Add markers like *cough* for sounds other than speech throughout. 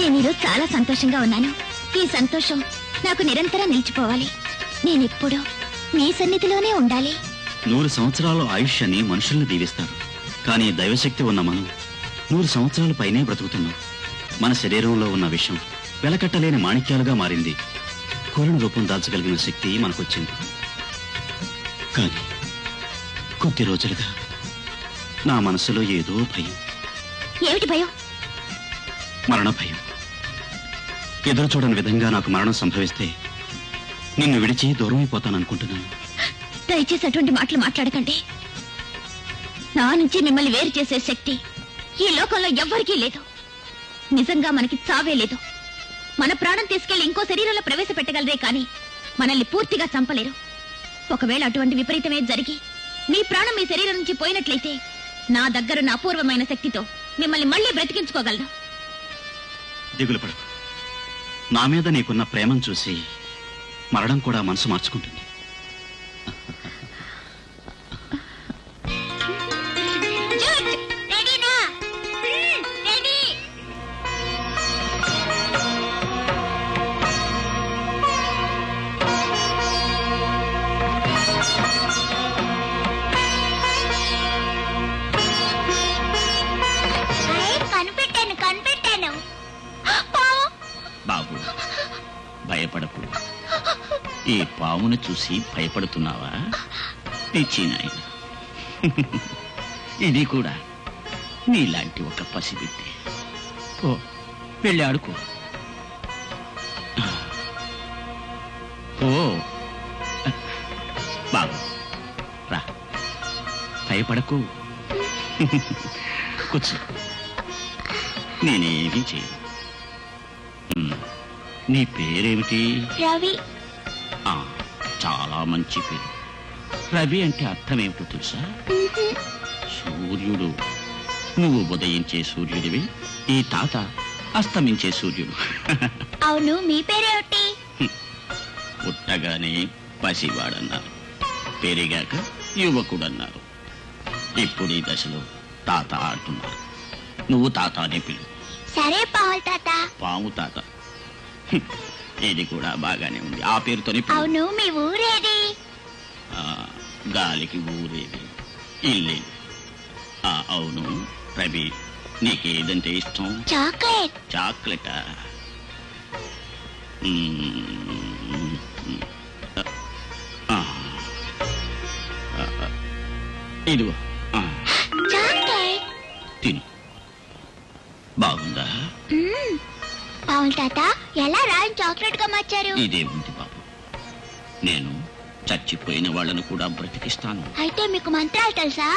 నేను ఈరోజు చాలా సంతోషంగా ఉన్నాను. ఈ సంతోషం నాకు నిరంతరం నిలిచిపోవాలి. నేనెప్పుడూ నీ సన్నిధిలోనే ఉండాలి. నూరు సంవత్సరాల ఆయుష్యాన్ని మనుషుల్ని దీవిస్తారు. కానీ దైవశక్తి ఉన్న మనం నూరు సంవత్సరాల పైనే బ్రతుకుతున్నాం. మన శరీరంలో ఉన్న విషం వెలకట్టలేని మాణిక్యాలుగా మారింది. కోరిన రూపం దాల్చగలిగిన శక్తి మనకొచ్చింది. కానీ కొద్ది రోజులుగా నా మనసులో ఏదో భయం. ఏమిటి భయం? మరణ భయం. ఎదురు చూడని విధంగా నాకు మరణం సంభవిస్తే నిన్ను విడిచి దూరం అయిపోతాననుకుంటున్నాను దయచేసి అటువంటి మాటలు మాట్లాడకండి. నా నుంచి మిమ్మల్ని వేరు చేసే శక్తి ఈ లోకంలో ఎవ్వరికీ లేదు. నిజంగా మనకి చావే లేదు. మన ప్రాణం తీసుకెళ్ళి ఇంకో శరీరంలో ప్రవేశపెట్టగలరే కానీ మనల్ని పూర్తిగా చంపలేరు. ఒకవేళ అటువంటి విపరీతమే జరిగి మీ ప్రాణం మీ శరీరం నుంచి పోయినట్లయితే నా దగ్గరున్న అపూర్వమైన శక్తితో మిమ్మల్ని మళ్ళీ బ్రతికించుకోగలను. దిగులు పడకు. నా మీద నీకున్న ప్రేమను చూసి మరణం కూడా మనసు మార్చుకుంటుంది. పామును చూసి భయపడుతున్నావా? పిచ్చి నాయన ఇది కూడా నీలాంటి ఒక పసిబిడ్డే. ఓ వెళ్ళి ఆడుకో. ఓ బాబు రా. భయపడకు. కూర్చో. నేనేమీ చేయను. నీ పేరేమిటి? రవి. ఆ, చాలా మంచి పేరు. రవి అంటే అర్థం ఏమిటో తెలుసా? సూర్యుడు. నువ్వు ఉదయించే సూర్యుడివి ఈ తాత అస్తమించే సూర్యుడు. అవును మీ పేరేమిటి? పుట్టగానే పసివాడన్నారు. పెరిగాక యువకుడన్నారు. ఇప్పుడు ఈ దశలో తాత అంటున్నారు నువ్వు తాత అనే పిలు సరే పావుల తాత. పాము తాత. ఇది కూడా బాగానే ఉంది. ఆ పేరుతోనే. అవును మీ ఊరేది? ఆ, గాలికి ఊరేది. ఇల్లేది ఆ, అవును రవి నీకేదంటే ఇష్టం? చాక్లెట్. చాక్లెటా? మ్మ్. ఆ. ఆ, ఆ. ఇదిగో ఆ, *gasps* చాక్లెట్. తిను. బాగుందా? పావుల తాత ఎలా రాయని చాక్లెట్గా మార్చారు? ఇదే ఉంది బాబు? నేను చచ్చిపోయిన వాళ్ళను కూడా బ్రతికిస్తాను. అయితే మీకు మంత్రాలు తెలుసా.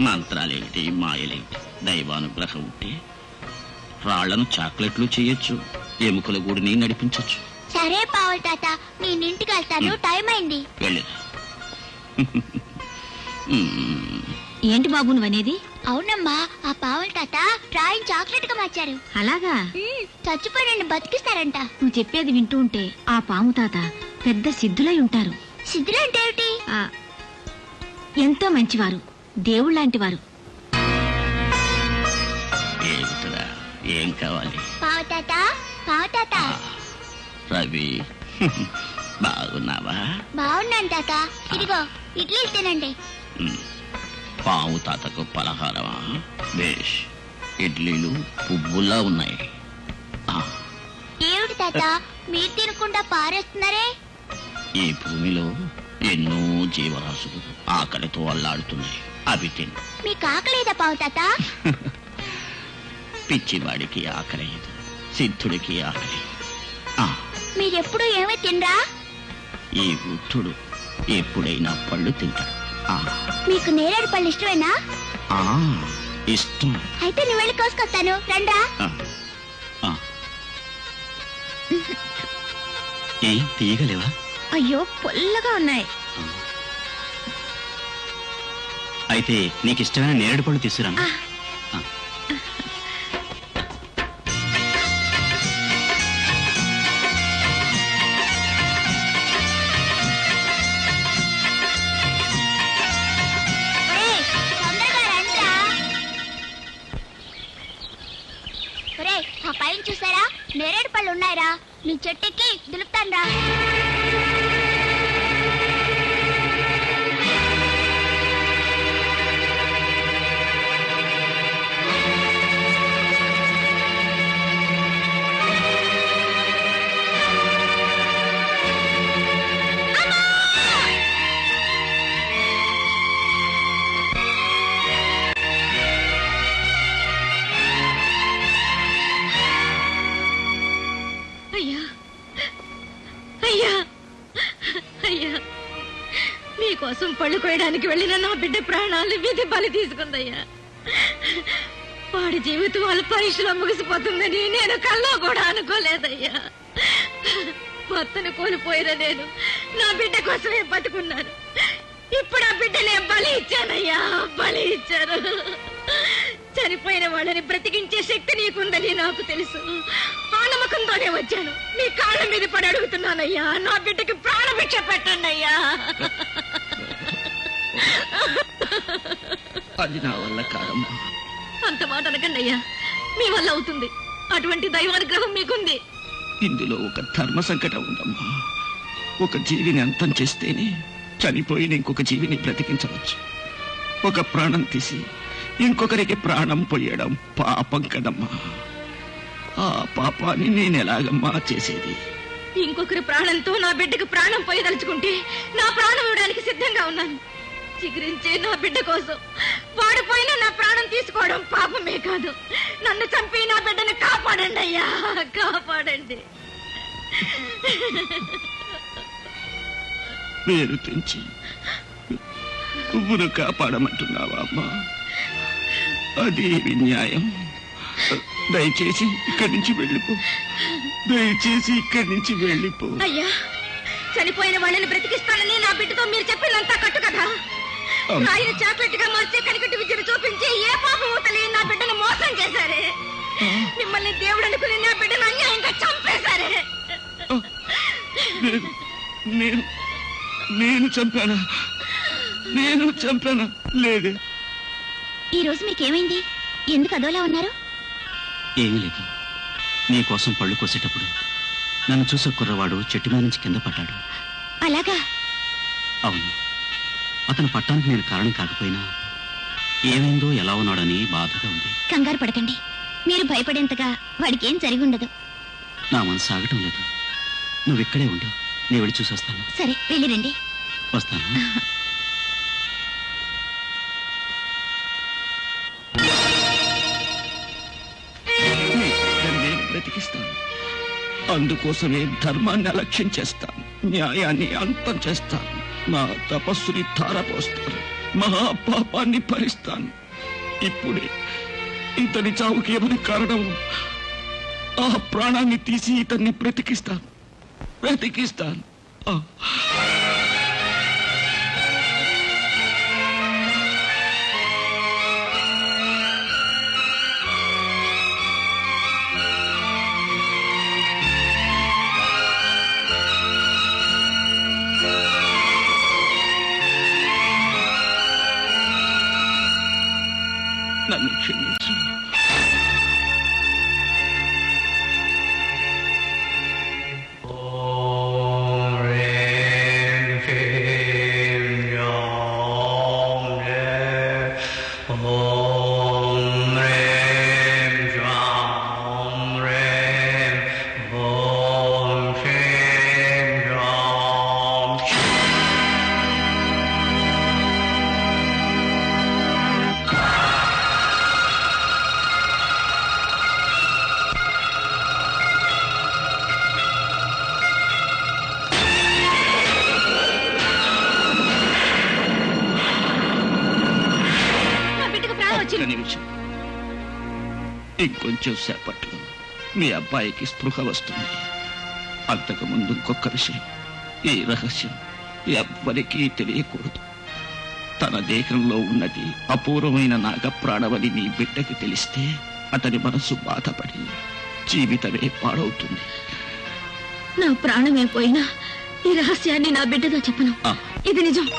మంత్రాలేమిటి? మాయలేమిటి? దైవానుగ్రహం ఉంటే రాళ్ళను చాక్లెట్లు చేయొచ్చు ఎముకల గూడిని నడిపించొచ్చు. సరే పావుల తాత నేను ఇంటికి వెళ్తాను. టైం అయింది. వెళ్ళిరా. *laughs* ఏంటి బాబు నువ్వనేది? అవునమ్మా ఆ పావుల తాత రాయిని చాక్లెట్గా మార్చారు. అలాగా? మ్, చచ్చిపోయి నన్ను బతికిస్తారంట. నువ్వు చెప్పేది వింటూ ఉంటే ఆ పాము తాత పెద్ద సిద్ధులై ఉంటారు. సిద్ధులు అంటే ఏమిటి? ఆ, ఎంతో మంచివారు దేవుళ్ళంటి వారు ఏమిటిరా? ఏం కావాలి? పావు తాత పావు తాత. ఆ, రవి బాగున్నావా? బాగున్నాను తాత. ఇదిగో ఇడ్లీలు తినండి. పాము తాతకు పలహారమా? బేష్ ఇడ్లీలు పువ్వులా ఉన్నాయి. తాత మీరు తినకుండా పారేస్తున్నారే? ఈ భూమిలో ఎన్నో జీవరాశులు ఆకలితో అల్లాడుతున్నాయి. అవి తిను. మీకు ఆకలేదా పావు తాత? *laughs* పిచ్చివాడికి ఆకలేదు సిద్ధుడికి ఆకలి. మీరెప్పుడు ఏమీ తినరా? ఈ వృద్ధుడు ఎప్పుడైనా పళ్ళు తింటాడు. మీకు నేరేడు పళ్ళు ఇష్టమేనా? ఆ, ఇష్టం. అయితే నేను వెళ్ళి కోసుకొస్తాను. రండ్రా. ఏం తీయగలేవా అయ్యో పొల్లగా ఉన్నాయి. అయితే నీకు ఇష్టమైన నేరేడు పళ్ళు తీసుకురాను పళ్ళు కోయడానికి వెళ్ళిన నా బిడ్డ ప్రాణాలు విధి బలి తీసుకుందయ్యా. వాడి జీవితం వాళ్ళ పరీక్షలో ముగిసిపోతుందని నేను కల్లో కూడా అనుకోలేదయ్యా. భర్తను కోల్పోయిన నేను నా బిడ్డ కోసమే బతుకున్నాను. ఇప్పుడు ఆ బిడ్డనే బలి ఇచ్చానయ్యా బలి ఇచ్చాను చనిపోయిన వాళ్ళని బ్రతికించే శక్తి నీకుందని నాకు తెలుసు. ఆ నమ్మకంతోనే వచ్చాను. మీ కాళ్ళ మీద పడి అడుగుతున్నానయ్యా. నా బిడ్డకి ప్రాణభిక్ష పెట్టండి అయ్యా అది నా వల్ల కాదమ్మా. అంత మాట అనకండి అయ్యా మీ వల్ల అవుతుంది. అటువంటి దైవానుగ్రహం మీకుంది. ఇందులో ఒక ధర్మ సంకటం ఉందమ్మా. ఒక జీవిని అంతం చేస్తేనే చనిపోయిన ఇంకొక జీవిని బ్రతికించవచ్చు. ఒక ప్రాణం తీసి ఇంకొకరికి ప్రాణం పోయడం పాపం కదమ్మా. ఆ పాపాన్ని నేను ఎలాగమ్మా చేసేది? ఇంకొకరి ప్రాణంతో నా బిడ్డకు ప్రాణం పోయదలుచుకుంటే నా ప్రాణం ఇవ్వడానికి సిద్ధంగా ఉన్నాను. చిగురించే నా బిడ్డ కోసం. వాడిపోయిన నా ప్రాణం తీసుకోవడం పాపమే కాదు. నన్ను చంపి నా బిడ్డను కాపాడండి అయ్యా కాపాడండి. పేరు తెంచి పువ్వును కాపాడమంటున్నావా అమ్మా? అది న్యాయం దయచేసి ఇక్కడి నుంచి వెళ్ళిపో. దయచేసి ఇక్కడి నుంచి వెళ్ళిపో. అయ్యా చనిపోయిన వాళ్ళని బ్రతికిస్తానని నా బిడ్డతో మీరు చెప్పినంత కట్టు కదా. రాయిని చాపెట్టుగా మార్చే కనికట్టి విద్యను చూపించి ఏ పాపము తెలియని నా బిడ్డను మోసం చేశారే. మిమ్మల్ని దేవుడు అనుకుని నా బిడ్డను అన్యాయంగా చంపేశారే. నేను నేను చంపానా? నేను చంపానా? లేదే. ఈ రోజు మీకేమైంది? ఎందుకు అదోలా ఉన్నారు? ఏమీ లేదు. నీ కోసం పళ్ళు కోసేటప్పుడు నన్ను చూసే కుర్రవాడు చెట్టు మీద నుంచి కింద పడ్డాడు. అలాగా? అవును. అతను పట్టానికి నేను కారణం కాకపోయినా ఏమైందో ఎలా ఉన్నాడని బాధగా ఉంది. కంగారు పడకండి. మీరు భయపడేంతగా వాడికి ఏం జరిగి ఉండదు నా మనసు ఆగటం లేదు. నువ్వు ఇక్కడే ఉండు. నేను వెళ్ళి చూసొస్తాను. సరే వెళ్ళిరండి వస్తాను. బ్రతికిస్తాను. అందుకోసమే ధర్మాన్ని అలక్ష్యం చేస్తాను. న్యాయాన్ని అంతం చేస్తాను. నా తపస్సుని ధారపోస్తాను. మహాపాపాన్ని భరిస్తాను. ఇప్పుడే ఇతని చావుకి ఎవరి కారణం? ఆ ప్రాణాన్ని తీసి ఇతన్ని బ్రతికిస్తాను. బ్రతికిస్తాను. ఆ. నన్ను ఇంకొంచెం సేపట్లో మీ అబ్బాయికి స్పృహ వస్తుంది. అంతకు ముందు ఇంకొక విషయం. ఈ రహస్యం ఎవ్వరికీ తెలియకూడదు. తన దేహంలో ఉన్నది అపూర్వమైన నాగప్రాణవని నీ బిడ్డకి తెలిస్తే అతని మనసు బాధపడి జీవితమే పాడవుతుంది. నా ప్రాణమే పోయినా ఈ రహస్యాన్ని నా బిడ్డతో చెప్పను. ఇది నిజం.